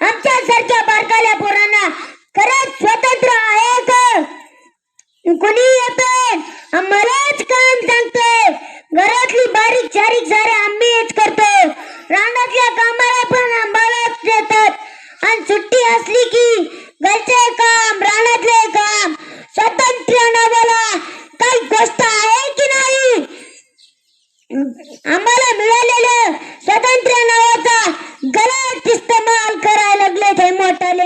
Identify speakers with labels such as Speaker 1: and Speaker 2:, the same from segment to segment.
Speaker 1: आमच्या सारख्या बारकाल्या पोरांना खरंच स्वतंत्र आहे का? कोणी येते आम्हालाच काम सांगते घरातली बारीक सारीक सारे आम्हीच करतो. रानातल्या कामाला पण आम्हालाच देतात. आणि सुट्टी असली की घरचे काम रानातले काम स्वातंत्र्य नावाला काही गोष्ट आहे की नाही आम्हाला मिळालेलं स्वातंत्र्य नावाचा गलत इस्तेमाल करायला लागले ते मोठाले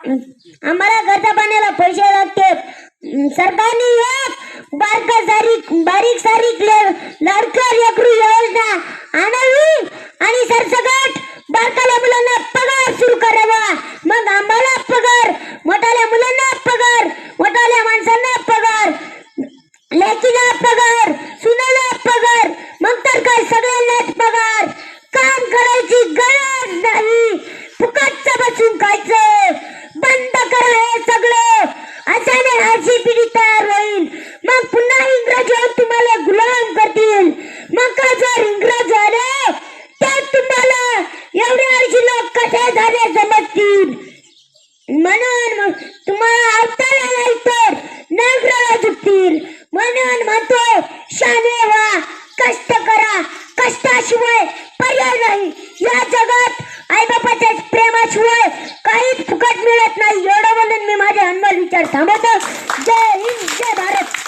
Speaker 1: आम्हाला खर्चा पाण्याला पैसे लागते. सरकारने एक बारक सारीक बारीक सारीक लाडकर लेकरू योजना आणावी आणि सरसकट बारकाल्या मुलांना पगार सुरू करावा. मग आम्हाला पगार मोठाल्या मुलांना पगार मोठाल्या माणसांना पगार लेकीला पगार अशाने पिढी तयार होईल मग पुन्हा इंग्रज येऊन तुम्हाला गुलाम करतील. मग का जर इंग्रज आले तर तुम्हाला एवढे अर्शी लोक कसे झाले समजतील म्हणून तुम्हाला अवताला नाही तर नगराला झुकतील म्हणून म्हणतो शाने व्हा कष्ट करा. कष्टाशिवाय एवढं बोलून मी माझे अनमोल विचार थांबवतो. जय हिंद जय भारत.